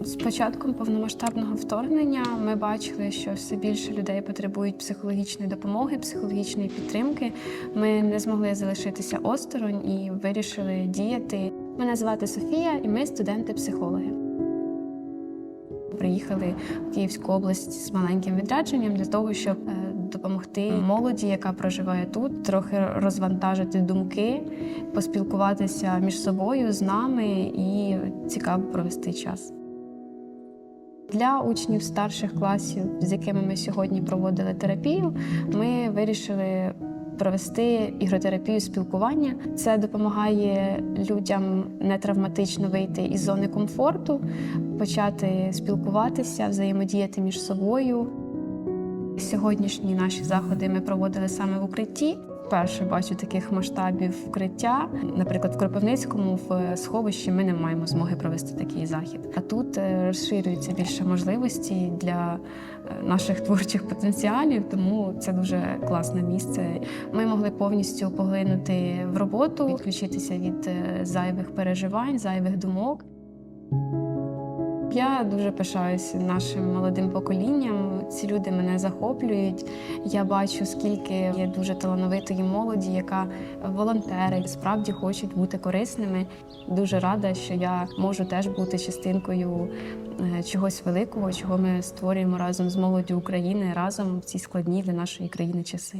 З початком повномасштабного вторгнення ми бачили, що все більше людей потребують психологічної допомоги, психологічної підтримки. Ми не змогли залишитися осторонь і вирішили діяти. Мене звати Софія, і ми студенти-психологи. Приїхали в Київську область з маленьким відрядженням для того, щоб е, допомогти молоді, яка проживає тут, трохи розвантажити думки, поспілкуватися між собою з нами і цікаво провести час. Для учнів старших класів, з якими ми сьогодні проводили терапію, ми вирішили провести ігротерапію спілкування. Це допомагає людям нетравматично вийти із зони комфорту, почати спілкуватися, взаємодіяти між собою. Сьогоднішні наші заходи ми проводили саме в укритті. Вперше бачу таких масштабів укриття. Наприклад, в Кропивницькому в сховищі ми не маємо змоги провести такий захід. А тут е, розширюються більше можливості для е, наших творчих потенціалів, тому це дуже класне місце. Ми могли повністю поглинути в роботу, відключитися від е, зайвих переживань, зайвих думок. Я дуже пишаюся нашим молодим поколінням. Ці люди мене захоплюють. Я бачу, скільки є дуже талановитої молоді, яка волонтери справді хочуть бути корисними. Дуже рада, що я можу теж бути частинкою е, чогось великого, чого ми створюємо разом з молоддю України разом в ці складні для нашої країни часи.